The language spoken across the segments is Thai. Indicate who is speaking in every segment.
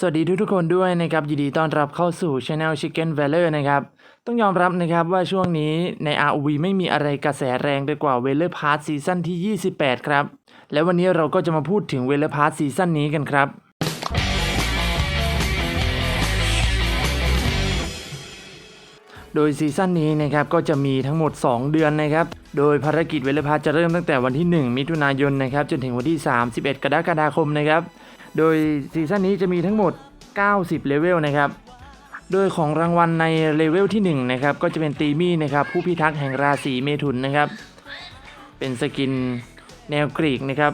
Speaker 1: สวัสดีทุกทุกๆคนด้วยนะครับยินดีต้อนรับเข้าสู่ Channel Chicken Valor นะครับ ต้องยอมรับนะครับว่าช่วงนี้ใน ROV ไม่มีอะไรกระแสแรงไปกว่า w e l l e r Pass ซีซั่นที่ 28 ครับ และวันนี้เราก็จะมาพูดถึง w e l l e r Pass ซีซั่นนี้กันครับโดยซีซั่นนี้นะครับก็จะมีทั้งหมด 2 เดือนนะครับ โดยภารกิจเวลพัสจะเริ่มตั้งแต่วันที่ 1 มิถุนายนนะครับจนถึงวันที่ 31 กรกฎาคมนะครับ โดยซีซั่นนี้จะมีทั้งหมด 90 เลเวลนะครับ โดยของรางวัลในเลเวลที่1นะครับก็จะเป็นตีมี่นะครับผู้พิทักษ์แห่งราศีเมถุนนะครับ เป็นสกินแนวกรีกนะครับ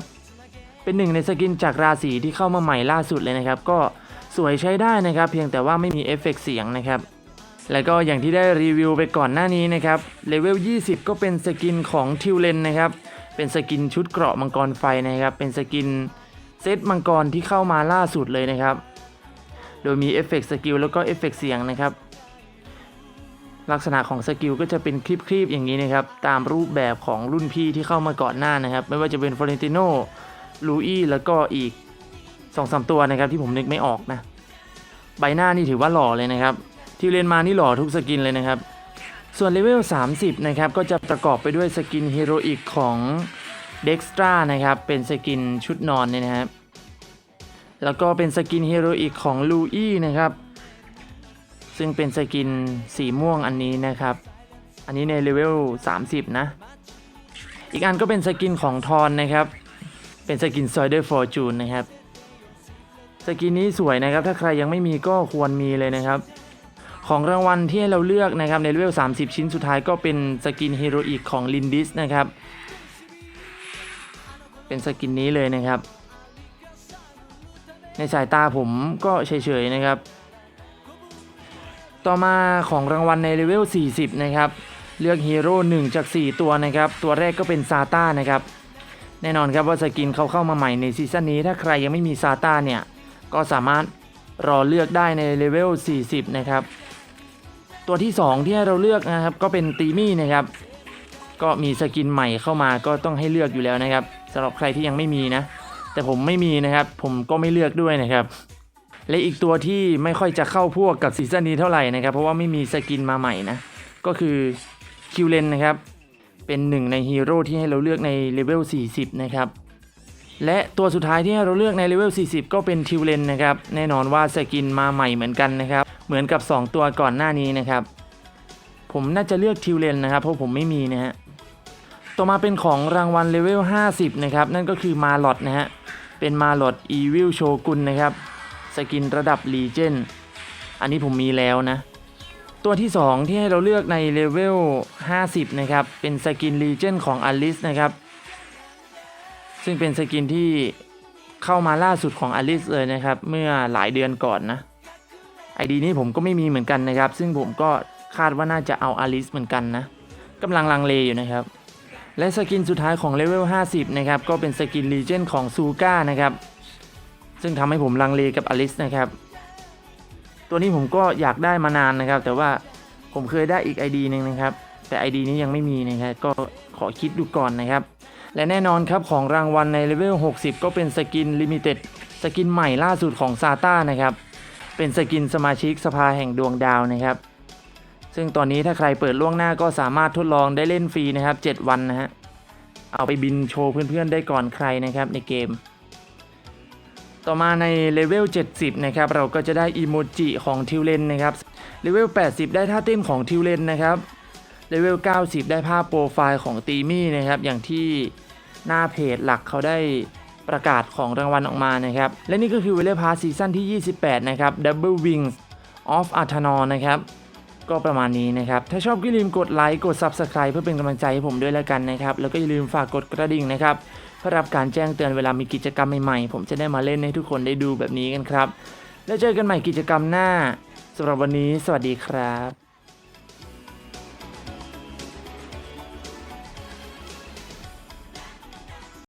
Speaker 1: เป็นหนึ่งในสกินจากราศีที่เข้ามาใหม่ล่าสุดเลยนะครับ ก็สวยใช้ได้นะครับ เพียงแต่ว่าไม่มีเอฟเฟกต์เสียงนะครับ แล้วก็อย่างที่ได้รีวิวไปก่อนหน้านี้นะครับเลเวล 20 ก็เป็นสกินของทิวเลนนะครับ เป็นสกินชุดเกราะมังกรไฟนะครับ เป็นสกิน เซตมังกรที่เข้ามาล่าสุดเลยนะครับ โดยมีเอฟเฟกต์สกิลแล้วก็เอฟเฟกต์เสียงนะครับ ลักษณะของสกิลก็จะเป็นคลิปๆอย่างนี้นะครับ ตามรูปแบบของรุ่นพี่ที่เข้ามาก่อนหน้านะครับ ไม่ว่าจะเป็นฟลอเรนติโนลูอี้แล้วก็อีก2อสตัวนะครับที่ผมนึกไม่ออกนะ ใบหน้านี่ถือว่าหล่อเลยนะครับ ที่เรียนมานี่หล่อทุกสกินเลยนะครับ ส่วนเลเวล 30 นะครับ ก็จะประกอบไปด้วยสกินฮีโรอีกของ เด็กสตรานะครับ เป็นสกินชุดนอนเนี่ยนะครับแล้วก็เป็นสกินฮีโรอีกของลูอี้นะครับ ซึ่งเป็นสกินสีม่วงอันนี้นะครับ อันนี้ในเลเวล 30 นะ อีกอันก็เป็นสกินของทอนนะครับ เป็นสกินซอยเดอร์ฟอร์จูนนะครับ สกินนี้สวยนะครับ ถ้าใครยังไม่มีก็ควรมีเลยนะครับ ของรางวัลที่ให้เราเลือกนะครับในเลเวล 30 ชิ้นสุดท้ายก็เป็นสกินฮีโรอีกของลินดิสนะครับ เป็นสกินนี้เลยนะครับ ในสายตาผมก็เฉยๆนะครับ ต่อมาของรางวัลในเลเวล 40 นะครับ เลือกฮีโร่1จาก 4 ตัวนะครับ ตัวแรกก็เป็นซาต้านะครับ แน่นอนครับว่าสกินเขาเข้ามาใหม่ในซีซั่นนี้ ถ้าใครยังไม่มีซาต้าเนี่ย ก็สามารถรอเลือกได้ในเลเวล 40 นะครับ ตัวที่ 2 ที่ให้เราเลือกนะครับก็เป็นตีมี่นะครับ ก็มีสกินใหม่เข้ามาก็ต้องให้เลือกอยู่แล้วนะครับสำหรับใครที่ยังไม่มีนะ แต่ผมไม่มีนะครับ ผมก็ไม่เลือกด้วยนะครับ และอีกตัวที่ไม่ค่อยจะเข้าพวกกับซีซั่นนี้เท่าไหร่นะครับ เพราะว่าไม่มีสกินมาใหม่นะ ก็คือคิวเลนนะครับ เป็นหนึ่งในฮีโร่ที่ให้เราเลือกในเลเวล 40 นะครับ และตัวสุดท้ายที่ให้เราเลือกในเลเวล 40 ก็เป็นทิวเลนนะครับ แน่นอนว่าสกินมาใหม่เหมือนกันนะครับ เหมือนกับ 2 ตัวก่อนหน้านี้นะครับ ผมน่าจะเลือกทิวเลนนะครับ เพราะผมไม่มีนะฮะ ต่อมาเป็นของรางวัลเลเวล 50 นะครับ นั่นก็คือมาลอดนะฮะ เป็นมาลอดอีวิลโชกุนนะครับ สกินระดับลีเจนอันนี้ผมมีแล้วนะ ตัวที่ 2 ที่ให้เราเลือกในเลเวล 50 นะครับ เป็นสกินลีเจนของอลิสนะครับ ซึ่งเป็นสกินที่เข้ามาล่าสุดของอลิสเลยนะครับ เมื่อหลายเดือนก่อนนะไอดีนี้ผมก็ไม่มีเหมือนกันนะครับ ซึ่งผมก็คาดว่าน่าจะเอาอลิสเหมือนกันนะกำลังลังเลอยู่นะครับ และสกินสุดท้ายของเลเวล 50 นะครับ ก็เป็นสกินลีเจนของซูก้านะครับ ซึ่งทำให้ผมลังเลกับอลิสนะครับ ตัวนี้ผมก็อยากได้มานานนะครับ แต่ว่าผมเคยได้อีก ID หนึ่งนะครับ แต่ ID นี้ยังไม่มีนะครับ ก็ขอคิดดูก่อนนะครับ และแน่นอนครับของรางวัลในเลเวล 60 ก็เป็นสกินลิมิเต็ดสกินใหม่ล่าสุดของซาต้านะครับ เป็นสกินสมาชิกสภาแห่งดวงดาวนะครับ ซึ่งตอนนี้ถ้าใครเปิดล่วงหน้าก็สามารถทดลองได้เล่นฟรีนะครับ 7 วันนะฮะ เอาไปบินโชว์เพื่อนๆได้ก่อนใครนะครับในเกม ต่อมาในเลเวล 70 นะครับ เราก็จะได้อีโมจิของทิวเลนนะครับ เลเวล 80 ได้ท่าเต้นของทิวเลนนะครับ เลเวล 90 ได้ภาพโปรไฟล์ของตีมี่นะครับ อย่างที่หน้าเพจหลักเขาได้ประกาศของรางวัลออกมานะครับ และนี่ก็คือเวลพาซีซั่นที่ 28 นะครับ Double Wings of a t h a n o r นะครับ ก็ประมาณนี้นะครับ ถ้าชอบก็อย่าลืมกดไลค์กด Subscribe เพื่อเป็นกำลังใจให้ผมด้วยแล้วกันนะครับ แล้วก็อย่าลืมฝากกดกระดิ่งนะครับเพื่อรับการแจ้งเตือนเวลามีกิจกรรมใหม่ๆ ผมจะได้มาเล่นให้ทุกคนได้ดูแบบนี้กันครับ แล้วเจอกันใหม่กิจกรรมหน้าสำหรับวันนี้ สวัสดีครับ